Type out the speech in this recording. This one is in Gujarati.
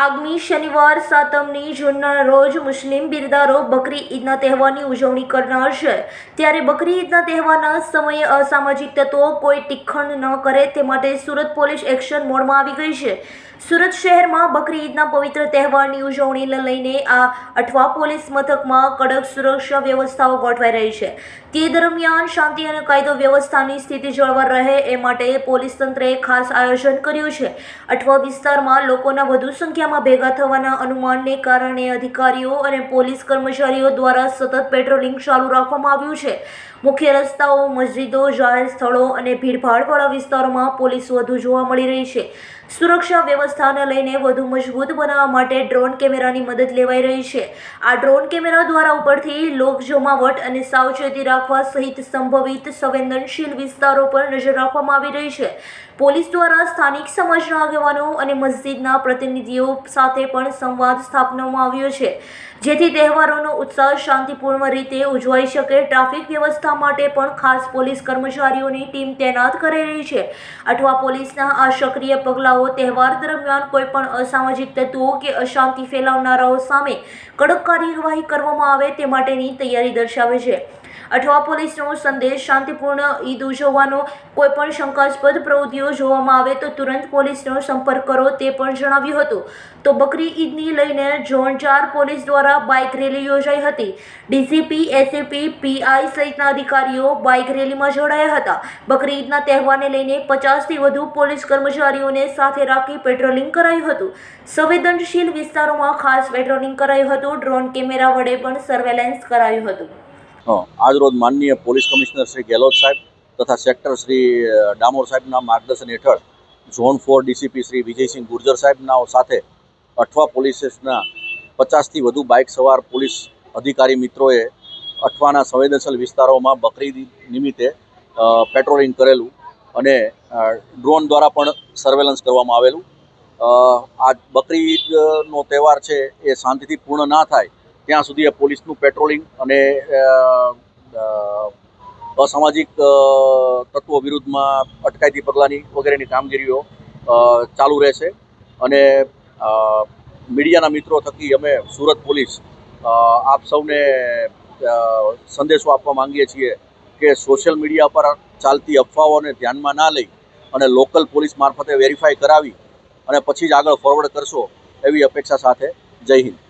આગામી શનિવાર સાતમની જૂનના રોજ મુસ્લિમ બિરદારો બકરી ઈદના તહેવારની ઉજવણી કરનાર છે. ત્યારે બકરી ઈદના તહેવારના સમયે અસામાજિક તત્વો કોઈ તીખણ ન કરે તે માટે સુરત પોલીસ એક્શન મોડમાં આવી ગઈ છે. સુરત શહેરમાં બકરી ઈદના પવિત્ર તહેવારની ઉજવણીને લઈને આ અઠવા પોલીસ મથકમાં કડક સુરક્ષા વ્યવસ્થાઓ ગોઠવાઈ રહી છે. તે દરમિયાન શાંતિ અને કાયદો વ્યવસ્થાની સ્થિતિ જળવાઈ રહે એ માટે પોલીસ તંત્રએ ખાસ આયોજન કર્યું છે. અઠવા વિસ્તારમાં લોકોના વધુ સંખ્યામાં ભેગા થવાના અનુમાનને કારણે અધિકારીઓ અને પોલીસ કર્મચારીઓ દ્વારા સતત પેટ્રોલિંગ ચાલુ રાખવામાં આવ્યું છે. મુખ્ય રસ્તાઓ, મસ્જિદો, જાહેર સ્થળો અને ભીડભાડવાળા વિસ્તારોમાં પોલીસ વધુ જોવા મળી રહી છે. સુરક્ષા વ્યવસ્થાને લઈને વધુ મજબૂત બનાવવા માટે ડ્રોન કેમેરાની મદદ લેવાઈ રહી છે. આ ડ્રોન કેમેરા દ્વારા ઉપરથી લોક જમાવટ અને સાવચેતી રાખવા સહિત સંભવિત સંવેદનશીલ વિસ્તારો પર નજર રાખવામાં આવી રહી છે. પોલીસ દ્વારા સ્થાનિક સમાજના આગેવાનો અને મસ્જિદના પ્રતિનિધિઓ સાથે પણ સંવાદ સ્થાપવામાં આવ્યો છે. જેથી તહેવારોનો ઉત્સાહ શાંતિપૂર્ણ રીતે ઉજવાઈ શકે. ટ્રાફિક વ્યવસ્થા માટે પણ ખાસ પોલીસ કર્મચારીઓની ટીમ તૈનાત કરેલી છે. અઠવા પોલીસના આ સક્રિય પગલાઓ તહેવાર દરમિયાન કોઈ પણ અસામાજિક તત્વો કે અશાંતિ ફેલાવનારાઓ સામે કડક કાર્યવાહી કરવામાં આવે તે માટેની તૈયારી દર્શાવે છે. અઠવા પોલીસનો સંદેશ શાંતિપૂર્ણ ઈદ ઉજવવાનો કોઈ પણ શંકાસ્પદ પ્રવૃત્તિઓ જોવામાં આવે તો તુરંત પોલીસનો સંપર્ક કરો તે પણ જણાવ્યું હતું. તો બકરી ઈદની લઈને ઝોન ચાર પોલીસ દ્વારા બાઇક રેલી યોજાઈ હતી. ડીસીપી, એસીપી, પીઆઈ સહિતના અધિકારીઓ બાઇક રેલીમાં જોડાયા હતા. બકરી ઈદના તહેવારને લઈને પચાસથી વધુ પોલીસ કર્મચારીઓને સાથે રાખી પેટ્રોલિંગ કરાયું હતું. સંવેદનશીલ વિસ્તારોમાં ખાસ પેટ્રોલિંગ કરાયું હતું. ડ્રોન કેમેરા વડે પણ સર્વેલન્સ કરાયું હતું. આજરોજ માનનીય પોલીસ કમિશનર શ્રી ગેહલોત સાહેબ તથા સેક્ટર શ્રી ડામોર સાહેબના માર્ગદર્શન હેઠળ zone four DCP Shri Vijaysinh Gurjar સાહેબના સાથે અઠવા પોલીસના પચાસથી વધુ બાઇક સવાર પોલીસ અધિકારી મિત્રોએ અઠવાના સંવેદનશીલ વિસ્તારોમાં બકરી નિમિત્તે પેટ્રોલિંગ કરેલું અને ડ્રોન દ્વારા પણ સર્વેલન્સ કરવામાં આવેલું. આ બકરી ઈદનો તહેવાર છે એ શાંતિથી પૂર્ણ ના થાય ત્યાં સુધી એ પોલીસનું પેટ્રોલિંગ અને અસામાજિક તત્વો વિરુદ્ધમાં અટકાયતી પગલાંની વગેરેની કામગીરીઓ ચાલુ રહેશે. અને મીડિયાના મિત્રો થકી અમે સુરત પોલીસ આપ સૌને સંદેશો આપવા માંગીએ છીએ કે સોશિયલ મીડિયા પર ચાલતી અફવાઓને ધ્યાનમાં ના લઈ અને લોકલ પોલીસ મારફતે વેરીફાઈ કરાવી અને પછી જ આગળ ફોરવર્ડ કરશો એવી અપેક્ષા સાથે જય હિન્દ.